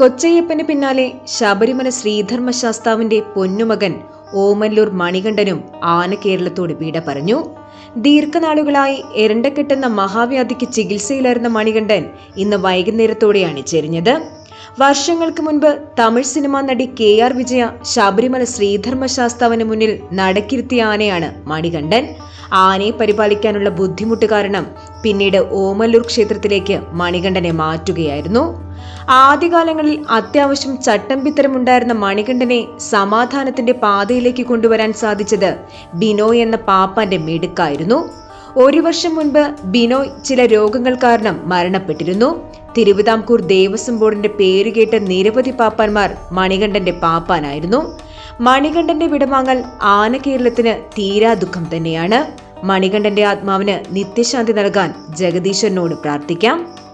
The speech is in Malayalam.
കൊച്ചയ്യപ്പന് പിന്നാലെ ശബരിമല ശ്രീധർമ്മ ശാസ്താവിന്റെ പൊന്നുമകൻ ഓമല്ലൂർ മണികണ്ഠനും ആന കേരളത്തോട് വിട പറഞ്ഞു. ദീർഘനാളുകളായി എരണ്ടക്കെട്ടെന്ന മഹാവ്യാധിക്ക് ചികിത്സയിലായിരുന്ന മണികണ്ഠൻ ഇന്ന് വൈകുന്നേരത്തോടെയാണ് ചെരിഞ്ഞത്. വർഷങ്ങൾക്ക് മുൻപ് തമിഴ് സിനിമാ നടി കെ ആർ വിജയ ശബരിമല ശ്രീധർമ്മ ശാസ്താവിന് മുന്നിൽ നടക്കിരുത്തിയ ആനയാണ് മണികണ്ഠൻ. ആനയെ പരിപാലിക്കാനുള്ള ബുദ്ധിമുട്ട് കാരണം പിന്നീട് ഓമല്ലൂർ ക്ഷേത്രത്തിലേക്ക് മണികണ്ഠനെ മാറ്റുകയായിരുന്നു. ആദ്യകാലങ്ങളിൽ അത്യാവശ്യം ചട്ടമ്പിത്തരമുണ്ടായിരുന്ന മണികണ്ഠനെ സമാധാനത്തിന്റെ പാതയിലേക്ക് കൊണ്ടുവരാൻ സാധിച്ചത് ബിനോയ് എന്ന പാപ്പാന്റെ മിടുക്കായിരുന്നു. ഒരു വർഷം മുൻപ് ബിനോയ് ചില രോഗങ്ങൾ കാരണം മരണപ്പെട്ടിരുന്നു. തിരുവിതാംകൂർ ദേവസ്വം ബോർഡിന്റെ പേരുകേട്ട നിരവധി പാപ്പാന്മാർ മണികണ്ഠന്റെ പാപ്പാനായിരുന്നു. മണികണ്ഠന്റെ വിടവാങ്ങൽ ആന കേരളത്തിന് തീരാ ദുഃഖം തന്നെയാണ്. മണികണ്ഠന്റെ ആത്മാവിന് നിത്യശാന്തി നൽകാൻ ജഗദീശ്വരനോട് പ്രാർത്ഥിക്കാം.